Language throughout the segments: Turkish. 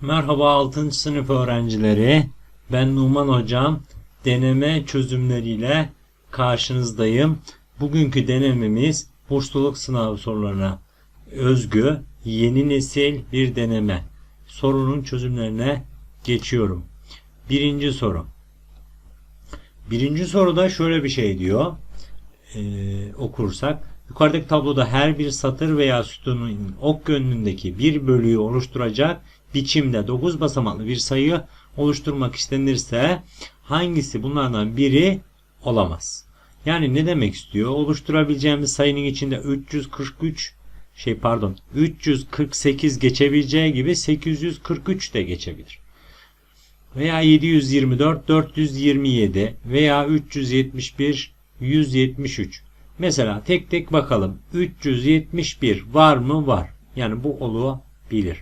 Merhaba 6. sınıf öğrencileri. Ben Numan Hocam. Deneme çözümleriyle karşınızdayım. Bugünkü denememiz bursluluk sınav sorularına özgü yeni nesil bir deneme. Sorunun çözümlerine geçiyorum. Birinci soru. Birinci soruda şöyle bir şey diyor. Ee, okursak. Yukarıdaki tabloda her bir satır veya sütunun ok yönündeki bir bölüyü oluşturacak biçimde 9 basamaklı bir sayı oluşturmak istenirse hangisi bunlardan biri olamaz? Yani ne demek istiyor? Oluşturabileceğimiz sayının içinde 343 şey pardon 348 geçebileceği gibi 843 de geçebilir. Veya 724 427 veya 371 173. Mesela tek tek bakalım. 371 var mı? Var. Yani bu olabilir.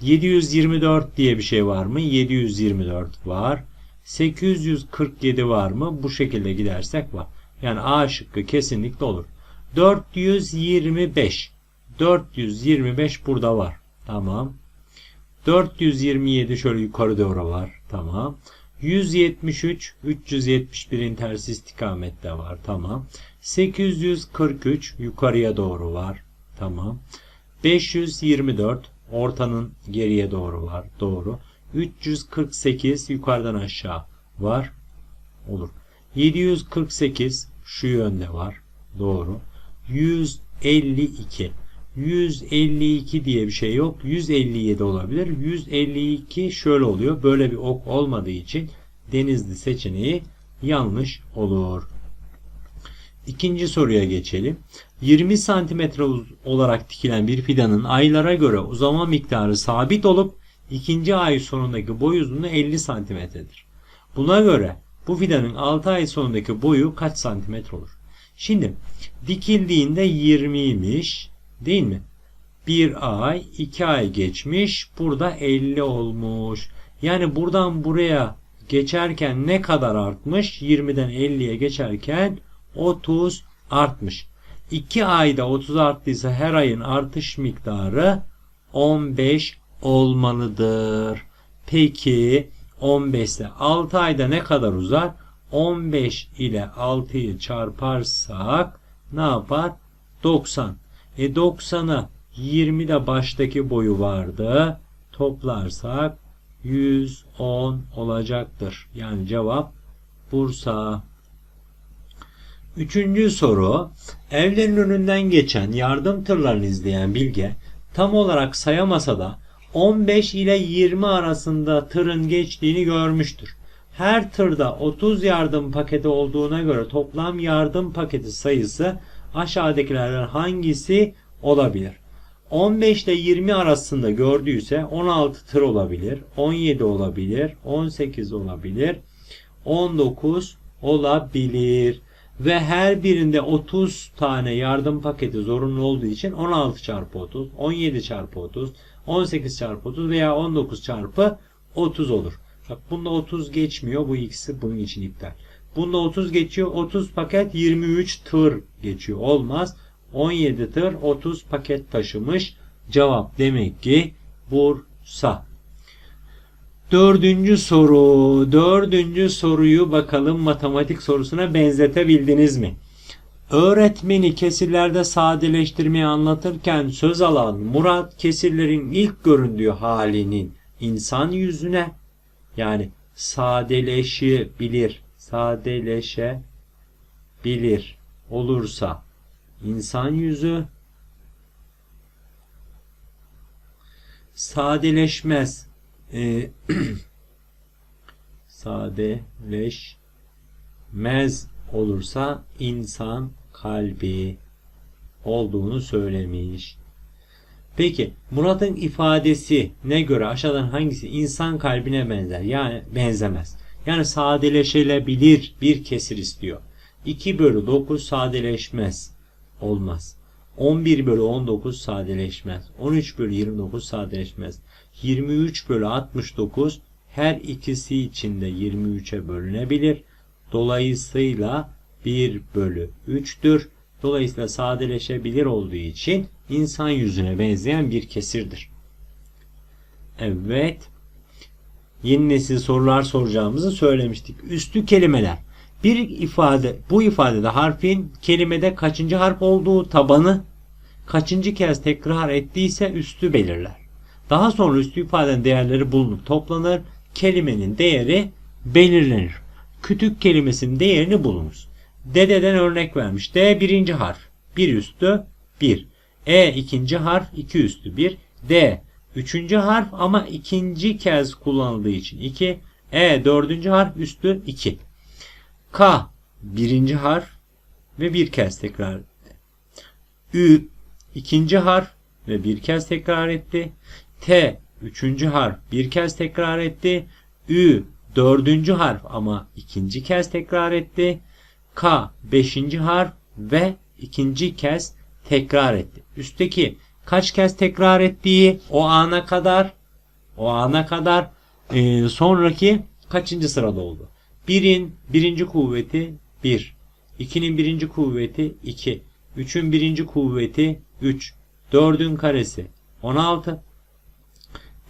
724 diye bir şey var mı? 724 var. 847 var mı? Bu şekilde gidersek var. Yani A şıkkı kesinlikle olur. 425. 425 burada var. Tamam. 427 şöyle yukarı doğru var. Tamam. 173 371'in tersi istikamette var. Tamam. 843 yukarıya doğru var. Tamam. 524 ortanın geriye doğru var. Doğru. 348 yukarıdan aşağı var. Olur. 748 şu yönde var. Doğru. 152 152 diye bir şey yok. 157 olabilir. 152 şöyle oluyor. Böyle bir ok olmadığı için denizli seçeneği yanlış olur. İkinci soruya geçelim. 20 santimetre olarak dikilen bir fidanın aylara göre uzama miktarı sabit olup ikinci ay sonundaki boy uzunluğu 50 santimetredir. Buna göre bu fidanın 6 ay sonundaki boyu kaç santimetre olur? Şimdi dikildiğinde 20'ymiş değil mi? Bir ay, iki ay geçmiş. Burada 50 olmuş. Yani buradan buraya geçerken ne kadar artmış? 20'den 50'ye geçerken 30 artmış. 2 ayda 30 arttıysa her ayın artış miktarı 15 olmalıdır. Peki 15 ise 6 ayda ne kadar uzar? 15 ile 6'yı çarparsak ne yapar? 90. E 90'a 20 de baştaki boyu vardı. Toplarsak 110 olacaktır. Yani cevap Bursa. Üçüncü soru. Evlerin önünden geçen yardım tırlarını izleyen Bilge tam olarak sayamasa da 15 ile 20 arasında tırın geçtiğini görmüştür. Her tırda 30 yardım paketi olduğuna göre toplam yardım paketi sayısı aşağıdakilerden hangisi olabilir? 15 ile 20 arasında gördüyse 16 tır olabilir, 17 olabilir, 18 olabilir, 19 olabilir ve her birinde 30 tane yardım paketi zorunlu olduğu için 16 çarpı 30, 17 çarpı 30, 18 çarpı 30 veya 19 çarpı 30 olur. Bak bunda 30 geçmiyor. Bu ikisi bunun için iptal. Bunda 30 geçiyor. 30 paket 23 tır geçiyor. Olmaz. 17 tır 30 paket taşımış. Cevap demek ki Bursa. Dördüncü soru. Dördüncü soruyu bakalım matematik sorusuna benzetebildiniz mi? Öğretmeni kesirlerde sadeleştirmeyi anlatırken söz alan Murat kesirlerin ilk göründüğü halinin insan yüzüne yani sadeleşebilir, sadeleşebilir olursa insan yüzü sadeleşmez e, sadeleşmez olursa insan kalbi olduğunu söylemiş. Peki Murat'ın ifadesi ne göre aşağıdan hangisi insan kalbine benzer? Yani benzemez. Yani sadeleşilebilir bir kesir istiyor. 2 bölü 9 sadeleşmez. Olmaz. 11 bölü 19 sadeleşmez. 13 bölü 29 sadeleşmez. 23 bölü 69 her ikisi içinde 23'e bölünebilir. Dolayısıyla 1 bölü 3'tür. Dolayısıyla sadeleşebilir olduğu için insan yüzüne benzeyen bir kesirdir. Evet. Yeni nesil sorular soracağımızı söylemiştik. Üstü kelimeler. Bir ifade, bu ifadede harfin kelimede kaçıncı harf olduğu tabanı kaçıncı kez tekrar ettiyse üstü belirler. Daha sonra üstü ifadenin değerleri bulunup toplanır. Kelimenin değeri belirlenir. Kütük kelimesinin değerini bulunuz. Dededen örnek vermiş. D birinci harf. Bir üstü bir. E ikinci harf iki üstü bir. D üçüncü harf ama ikinci kez kullanıldığı için iki. E dördüncü harf üstü iki. K birinci harf ve bir kez tekrar etti. Ü ikinci harf ve bir kez tekrar etti. T üçüncü harf bir kez tekrar etti. Ü dördüncü harf ama ikinci kez tekrar etti. K beşinci harf ve ikinci kez tekrar etti. Üstteki kaç kez tekrar ettiği o ana kadar o ana kadar e, sonraki kaçıncı sırada oldu? Birin birinci kuvveti 1. Bir. İkinin birinci kuvveti 2. Üçün birinci kuvveti 3. Dördün karesi 16.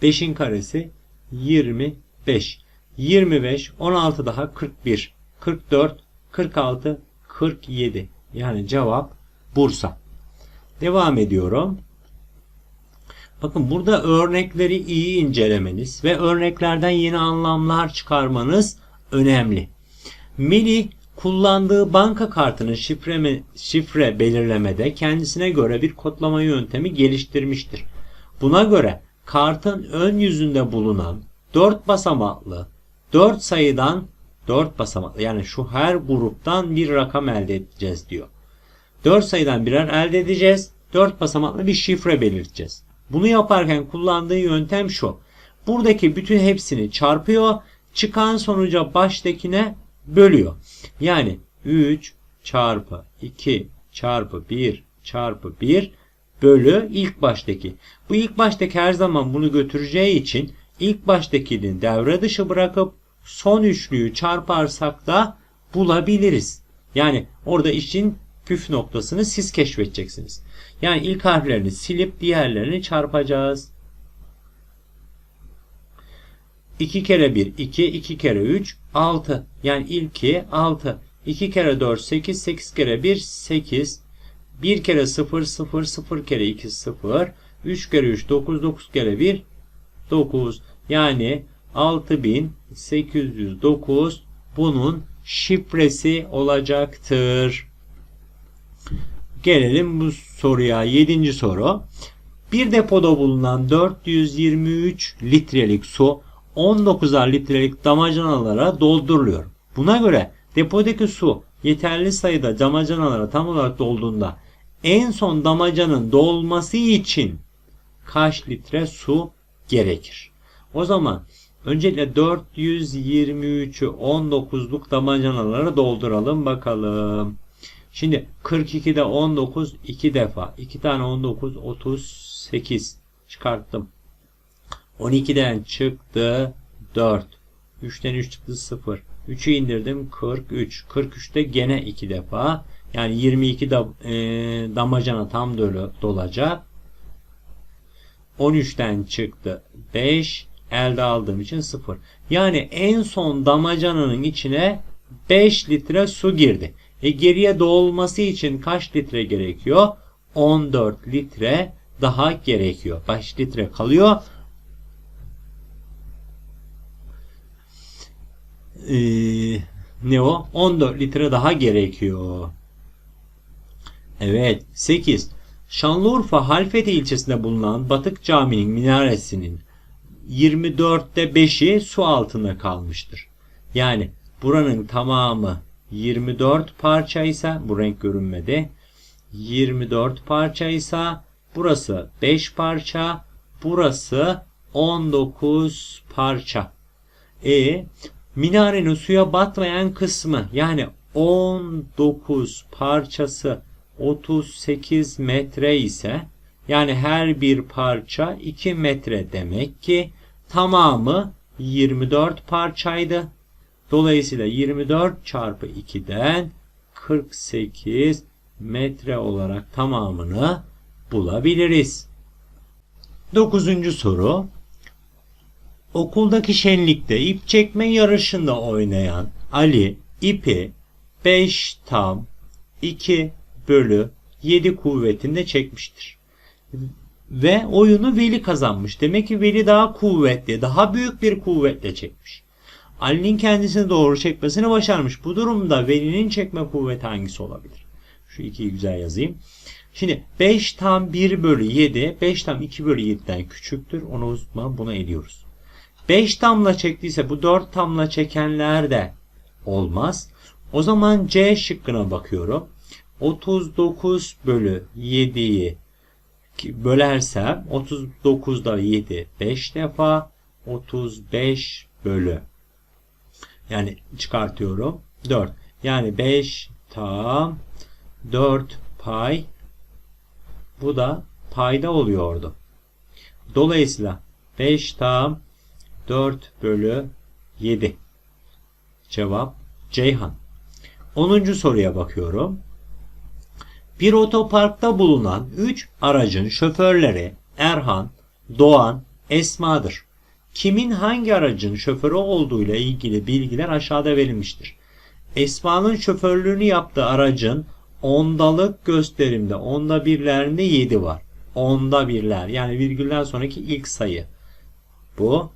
Beşin karesi 25. 25, 16 daha 41, 44, 46, 47. Yani cevap Bursa. Devam ediyorum. Bakın burada örnekleri iyi incelemeniz ve örneklerden yeni anlamlar çıkarmanız önemli. Melih kullandığı banka kartının şifre, şifre belirlemede kendisine göre bir kodlama yöntemi geliştirmiştir. Buna göre kartın ön yüzünde bulunan 4 basamaklı 4 sayıdan 4 basamaklı yani şu her gruptan bir rakam elde edeceğiz diyor. 4 sayıdan birer elde edeceğiz. 4 basamaklı bir şifre belirteceğiz. Bunu yaparken kullandığı yöntem şu. Buradaki bütün hepsini çarpıyor. Çıkan sonuca baştakine bölüyor. Yani 3 çarpı 2 çarpı 1 çarpı 1 bölü ilk baştaki. Bu ilk baştaki her zaman bunu götüreceği için ilk baştakini devre dışı bırakıp son üçlüyü çarparsak da bulabiliriz. Yani orada işin püf noktasını siz keşfedeceksiniz. Yani ilk harflerini silip diğerlerini çarpacağız. 2 kere 1 2, 2 kere 3 6. Yani ilki 6. 2 kere 4 8, 8 kere 1 8. 1 kere 0 0, 0 kere 2 0. 3 kere 3 9, 9 kere 1 9. Yani 6809 bunun şifresi olacaktır. Gelelim bu soruya. 7. soru. Bir depoda bulunan 423 litrelik su 19'ar litrelik damacanalara dolduruluyor. Buna göre depodaki su yeterli sayıda damacanalara tam olarak dolduğunda en son damacanın dolması için kaç litre su gerekir? O zaman öncelikle 423'ü 19'luk damacanalara dolduralım bakalım. Şimdi 42'de 19 2 defa. 2 tane 19 38 çıkarttım. 12'den çıktı 4. 3'ten 3 çıktı 0. 3'ü indirdim 43. 43'te gene 2 defa. Yani 22 da, e, damacana tam dolu, dolacak. 13'ten çıktı 5. Elde aldığım için 0. Yani en son damacananın içine 5 litre su girdi. E geriye dolması için kaç litre gerekiyor? 14 litre daha gerekiyor. 5 litre kalıyor. Ee, ne o? 14 litre daha gerekiyor. Evet. 8. Şanlıurfa Halfeti ilçesinde bulunan Batık Camii'nin minaresinin 24'te 5'i su altında kalmıştır. Yani buranın tamamı 24 parça ise bu renk görünmedi. 24 parça ise burası 5 parça, burası 19 parça. E minarenin suya batmayan kısmı yani 19 parçası 38 metre ise yani her bir parça 2 metre demek ki tamamı 24 parçaydı. Dolayısıyla 24 çarpı 2'den 48 metre olarak tamamını bulabiliriz. Dokuzuncu soru. Okuldaki şenlikte ip çekme yarışında oynayan Ali ipi 5 tam 2 bölü 7 kuvvetinde çekmiştir. Ve oyunu Veli kazanmış. Demek ki Veli daha kuvvetli, daha büyük bir kuvvetle çekmiş. Ali'nin kendisini doğru çekmesini başarmış. Bu durumda Veli'nin çekme kuvveti hangisi olabilir? Şu ikiyi güzel yazayım. Şimdi 5 tam 1 bölü 7, 5 tam 2 bölü 7'den küçüktür. Onu unutma, buna ediyoruz. 5 tamla çektiyse bu 4 tamla çekenler de olmaz. O zaman C şıkkına bakıyorum. 39 bölü 7'yi bölersem 39'da 7 5 defa 35 bölü yani çıkartıyorum 4 yani 5 tam 4 pay bu da payda oluyordu. Dolayısıyla 5 tam 4 bölü 7 cevap Ceyhan. 10. soruya bakıyorum. Bir otoparkta bulunan 3 aracın şoförleri Erhan, Doğan, Esma'dır. Kimin hangi aracın şoförü olduğuyla ilgili bilgiler aşağıda verilmiştir. Esma'nın şoförlüğünü yaptığı aracın ondalık gösterimde onda birlerinde 7 var. Onda birler yani virgülden sonraki ilk sayı. Bu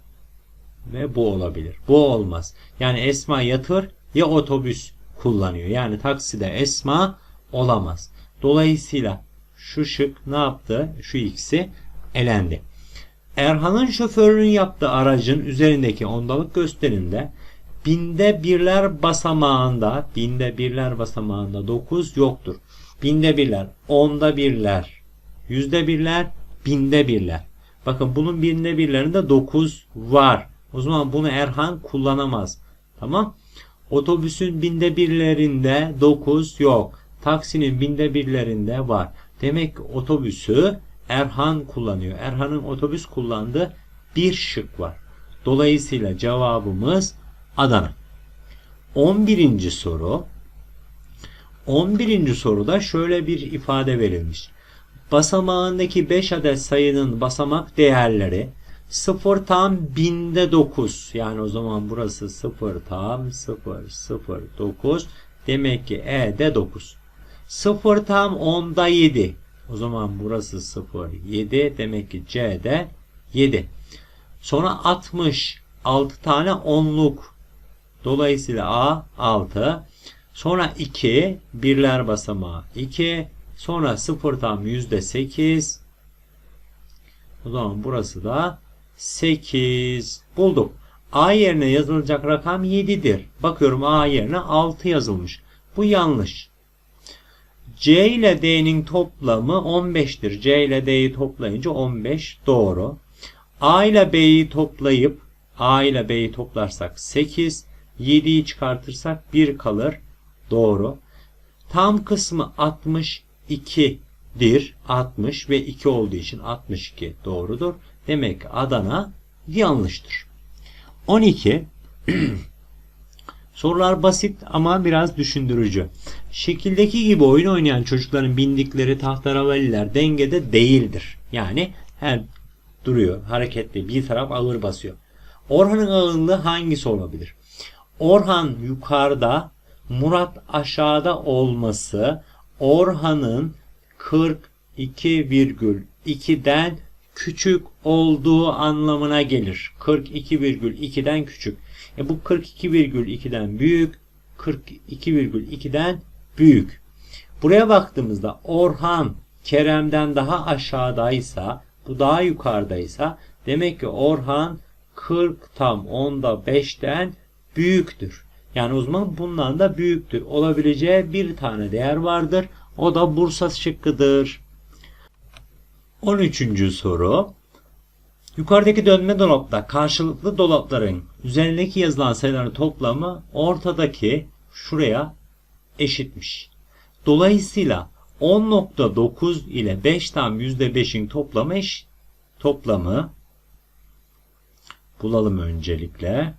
ve bu olabilir. Bu olmaz. Yani Esma yatır ya otobüs kullanıyor. Yani takside Esma olamaz. Dolayısıyla şu şık ne yaptı? Şu ikisi elendi. Erhan'ın şoförünün yaptığı aracın üzerindeki ondalık gösterimde binde birler basamağında binde birler basamağında 9 yoktur. Binde birler, onda birler, yüzde birler, binde birler. Bakın bunun binde birlerinde 9 var. O zaman bunu Erhan kullanamaz. Tamam. Otobüsün binde birlerinde 9 yok. Taksinin binde birlerinde var. Demek ki otobüsü Erhan kullanıyor. Erhan'ın otobüs kullandığı bir şık var. Dolayısıyla cevabımız Adana. 11. soru. 11. soruda şöyle bir ifade verilmiş. Basamağındaki 5 adet sayının basamak değerleri 0 tam binde 9. Yani o zaman burası 0 tam 0 0 9. Demek ki E'de 9. 0 tam 10'da 7. O zaman burası 0 7. Demek ki C'de 7. Sonra 60 6 tane onluk. Dolayısıyla A 6. Sonra 2 birler basamağı 2. Sonra 0 tam %8. O zaman burası da 8 bulduk. A yerine yazılacak rakam 7'dir. Bakıyorum A yerine 6 yazılmış. Bu yanlış. C ile D'nin toplamı 15'tir. C ile D'yi toplayınca 15 doğru. A ile B'yi toplayıp A ile B'yi toplarsak 8. 7'yi çıkartırsak 1 kalır. Doğru. Tam kısmı 62'dir. 60 ve 2 olduğu için 62 doğrudur. Demek ki Adana yanlıştır. 12 Sorular basit ama biraz düşündürücü. Şekildeki gibi oyun oynayan çocukların bindikleri tahterevalliler dengede değildir. Yani her duruyor, hareketli, bir taraf ağır basıyor. Orhan'ın ağırlığı hangisi olabilir? Orhan yukarıda, Murat aşağıda olması Orhan'ın 42,2'den küçük olduğu anlamına gelir. 42,2'den küçük. E bu 42,2'den büyük, 42,2'den büyük. Buraya baktığımızda Orhan Kerem'den daha aşağıdaysa, bu daha yukarıdaysa demek ki Orhan 40 tam 10'da 5'ten büyüktür. Yani o zaman bundan da büyüktür. Olabileceği bir tane değer vardır. O da Bursa şıkkıdır. 13. soru. Yukarıdaki dönme dolapta karşılıklı dolapların üzerindeki yazılan sayıların toplamı ortadaki şuraya eşitmiş. Dolayısıyla 10.9 ile 5 tam %5'in toplamı eş, toplamı bulalım öncelikle.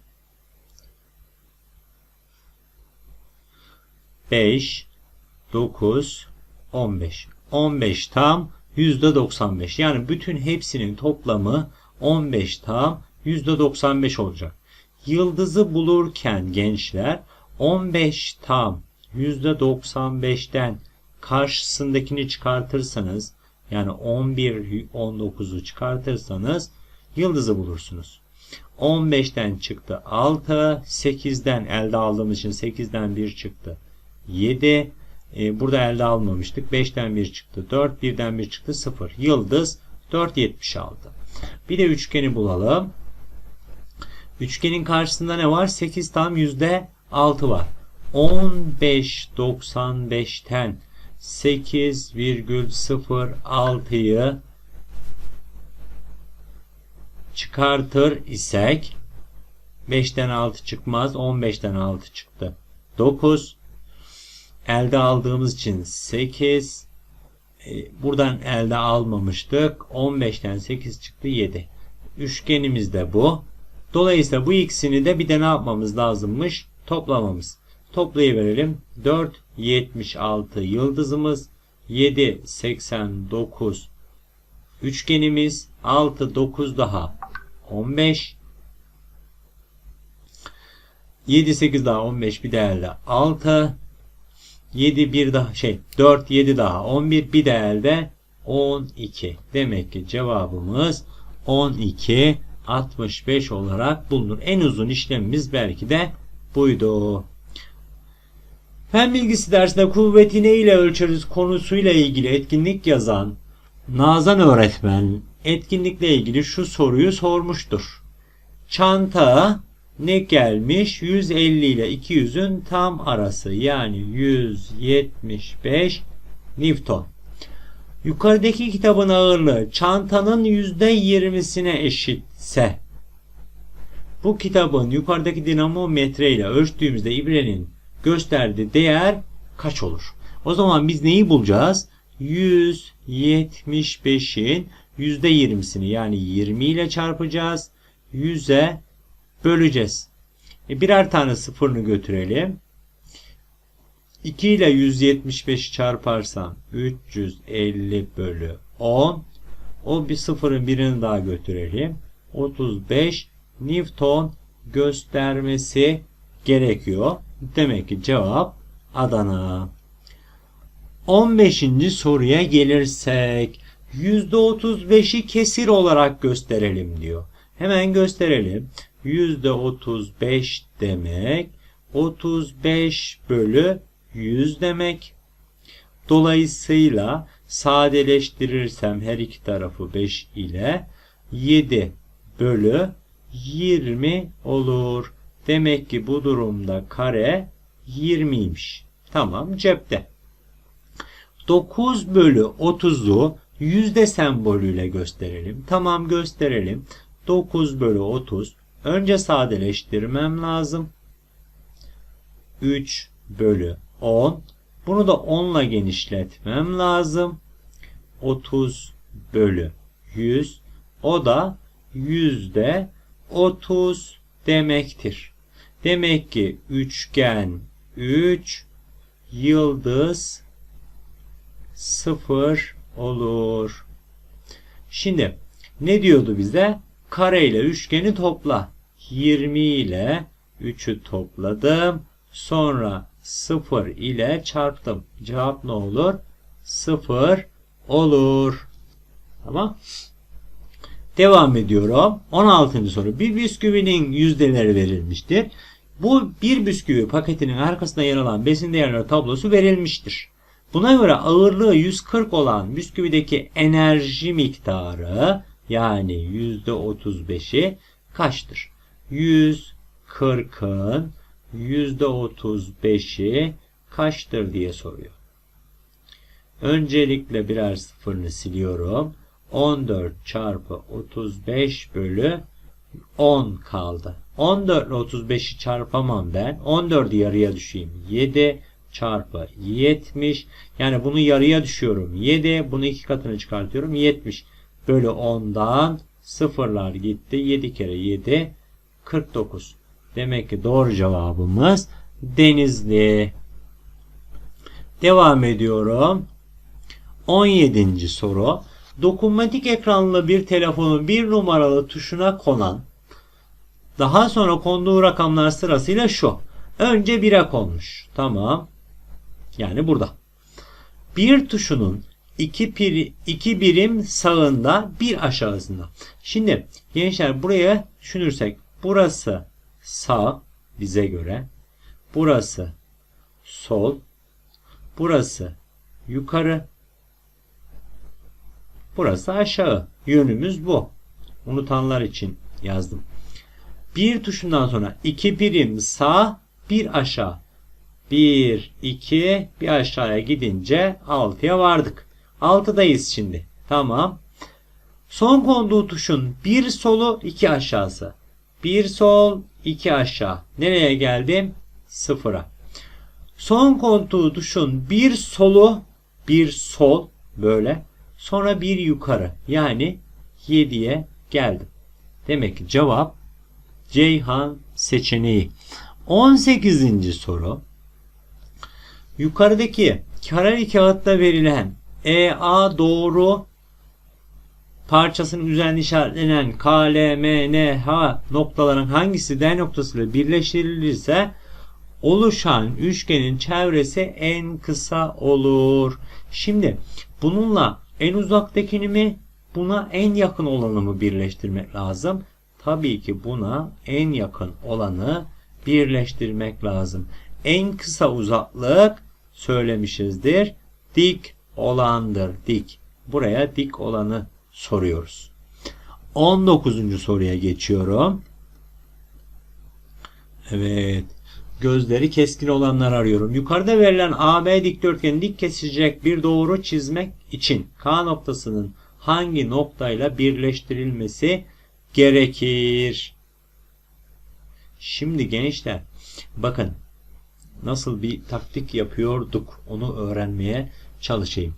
5 9, 15. 15 tam %95. Yani bütün hepsinin toplamı 15 tam %95 olacak. Yıldızı bulurken gençler 15 tam %95'ten karşısındakini çıkartırsanız yani 11 19'u çıkartırsanız yıldızı bulursunuz. 15'ten çıktı 6, 8'den elde aldığımız için 8'den 1 çıktı. 7, e, burada elde almamıştık. 5'ten 1 çıktı 4, 1'den 1 çıktı 0. Yıldız 4.76. Bir de üçgeni bulalım. Üçgenin karşısında ne var? 8 tam yüzde 6 var. 15.95'ten 8,06'yı çıkartır isek 5'ten 6 çıkmaz. 15'ten 6 çıktı. 9 elde aldığımız için 8 e, buradan elde almamıştık. 15'ten 8 çıktı 7. Üçgenimiz de bu. Dolayısıyla bu ikisini de bir de ne yapmamız lazımmış? Toplamamız. Toplayıverelim. 4 76 yıldızımız 7 89 üçgenimiz 6 9 daha 15 7 8 daha 15 bir de elde 6 7 bir daha şey 4 7 daha 11 bir de elde 12. Demek ki cevabımız 12 65 olarak bulunur. En uzun işlemimiz belki de buydu. Fen bilgisi dersinde kuvveti ne ile ölçeriz konusuyla ilgili etkinlik yazan Nazan öğretmen etkinlikle ilgili şu soruyu sormuştur. Çanta ne gelmiş? 150 ile 200'ün tam arası yani 175 Newton. Yukarıdaki kitabın ağırlığı çantanın %20'sine eşitse bu kitabın yukarıdaki dinamometre ile ölçtüğümüzde ibrenin gösterdiği değer kaç olur? O zaman biz neyi bulacağız? 175'in %20'sini yani 20 ile çarpacağız. 100'e böleceğiz. E birer tane sıfırını götürelim. 2 ile 175'i çarparsam 350 bölü 10. O bir sıfırın birini daha götürelim. 35 Newton göstermesi gerekiyor. Demek ki cevap Adana. 15. soruya gelirsek %35'i kesir olarak gösterelim diyor. Hemen gösterelim. %35 demek 35 bölü 100 demek. Dolayısıyla sadeleştirirsem her iki tarafı 5 ile 7 bölü 20 olur. Demek ki bu durumda kare 20'ymiş. Tamam cepte. 9 bölü 30'u yüzde sembolüyle gösterelim. Tamam gösterelim. 9 bölü 30. Önce sadeleştirmem lazım. 3 bölü 10. Bunu da 10 ile genişletmem lazım. 30 bölü 100. O da yüzde 30 demektir. Demek ki üçgen 3 yıldız 0 olur. Şimdi ne diyordu bize? Kare ile üçgeni topla. 20 ile 3'ü topladım. Sonra 0 ile çarptım. Cevap ne olur? 0 olur. Tamam. Devam ediyorum. 16. soru. Bir bisküvinin yüzdeleri verilmiştir. Bu bir bisküvi paketinin arkasında yer alan besin değerleri tablosu verilmiştir. Buna göre ağırlığı 140 olan bisküvideki enerji miktarı yani %35'i kaçtır? 140'ın %35'i kaçtır diye soruyor. Öncelikle birer sıfırını siliyorum. 14 çarpı 35 bölü 10 kaldı. 14 ile 35'i çarpamam ben. 14'ü yarıya düşeyim. 7 çarpı 70. Yani bunu yarıya düşüyorum. 7. Bunu iki katını çıkartıyorum. 70 bölü 10'dan sıfırlar gitti. 7 kere 7 49. Demek ki doğru cevabımız Denizli. Devam ediyorum. 17. soru. Dokunmatik ekranlı bir telefonun bir numaralı tuşuna konan daha sonra konduğu rakamlar sırasıyla şu. Önce 1'e konmuş. Tamam. Yani burada. Bir tuşunun iki, piri, iki birim sağında bir aşağısında. Şimdi gençler buraya düşünürsek burası sağ bize göre. Burası sol. Burası yukarı. Burası aşağı. Yönümüz bu. Unutanlar için yazdım. Bir tuşundan sonra iki birim sağ, bir aşağı. 1, 2, bir aşağıya gidince 6'ya vardık. 6'dayız şimdi. Tamam. Son konduğu tuşun bir solu, iki aşağısı. Bir sol, iki aşağı. Nereye geldim? Sıfıra. Son konduğu tuşun bir solu, bir sol böyle. Sonra bir yukarı. Yani 7'ye geldim. Demek ki cevap Ceyhan seçeneği. 18. soru. Yukarıdaki kareli kağıtta verilen EA doğru parçasının üzerinde işaretlenen K, L, M, N, H noktaların hangisi D noktasıyla birleştirilirse oluşan üçgenin çevresi en kısa olur. Şimdi bununla en uzaktakini mi buna en yakın olanı mı birleştirmek lazım? Tabii ki buna en yakın olanı birleştirmek lazım. En kısa uzaklık söylemişizdir. Dik olandır. Dik. Buraya dik olanı soruyoruz. 19. soruya geçiyorum. Evet. Gözleri keskin olanlar arıyorum. Yukarıda verilen AB dikdörtgeni dik kesecek bir doğru çizmek için K noktasının hangi noktayla birleştirilmesi gerekir? Şimdi gençler bakın nasıl bir taktik yapıyorduk onu öğrenmeye çalışayım.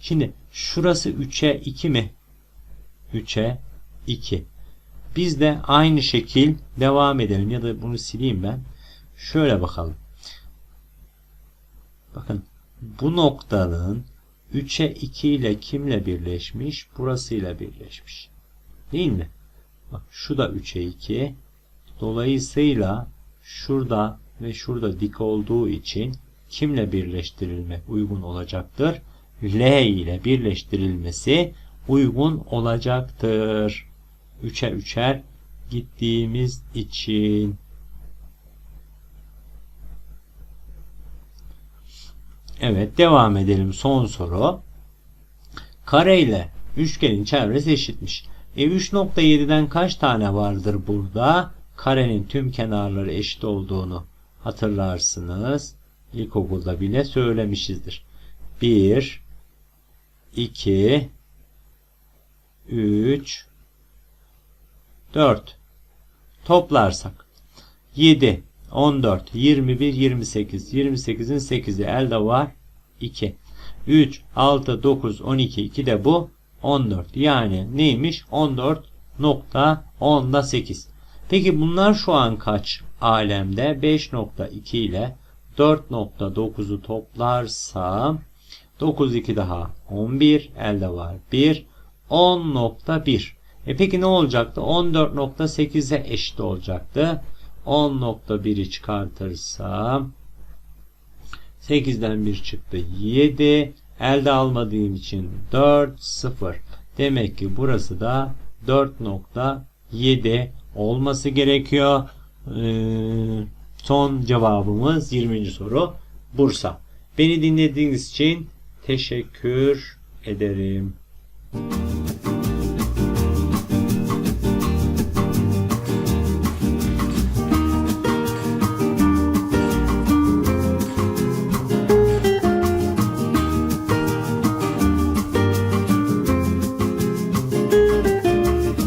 Şimdi şurası 3'e 2 mi? 3'e 2. Biz de aynı şekil devam edelim ya da bunu sileyim ben. Şöyle bakalım. Bakın bu noktanın 3'e 2 ile kimle birleşmiş? Burasıyla birleşmiş. Değil mi? Bak şu da 3'e 2. Dolayısıyla şurada ve şurada dik olduğu için kimle birleştirilmek uygun olacaktır? L ile birleştirilmesi uygun olacaktır. 3'e 3'er gittiğimiz için. Evet devam edelim. Son soru. Kare ile üçgenin çevresi eşitmiş. E 3.7'den kaç tane vardır burada? Karenin tüm kenarları eşit olduğunu hatırlarsınız. İlkokulda bile söylemişizdir. 1 2 3 4 toplarsak. 7 14 21 28 28'in 8'i elde var 2 3 6 9 12 2 de bu 14 yani neymiş? 14 nokta 10'da 8 peki bunlar şu an kaç alemde? 5.2 ile 4.9'u toplarsam 9 2 daha 11 elde var 1 10.1 e peki ne olacaktı? 14.8'e eşit olacaktı. 10.1'i çıkartırsam 8'den 1 çıktı 7 elde almadığım için 4 0 demek ki burası da 4.7 olması gerekiyor. Ee, son cevabımız 20. soru Bursa. Beni dinlediğiniz için teşekkür ederim.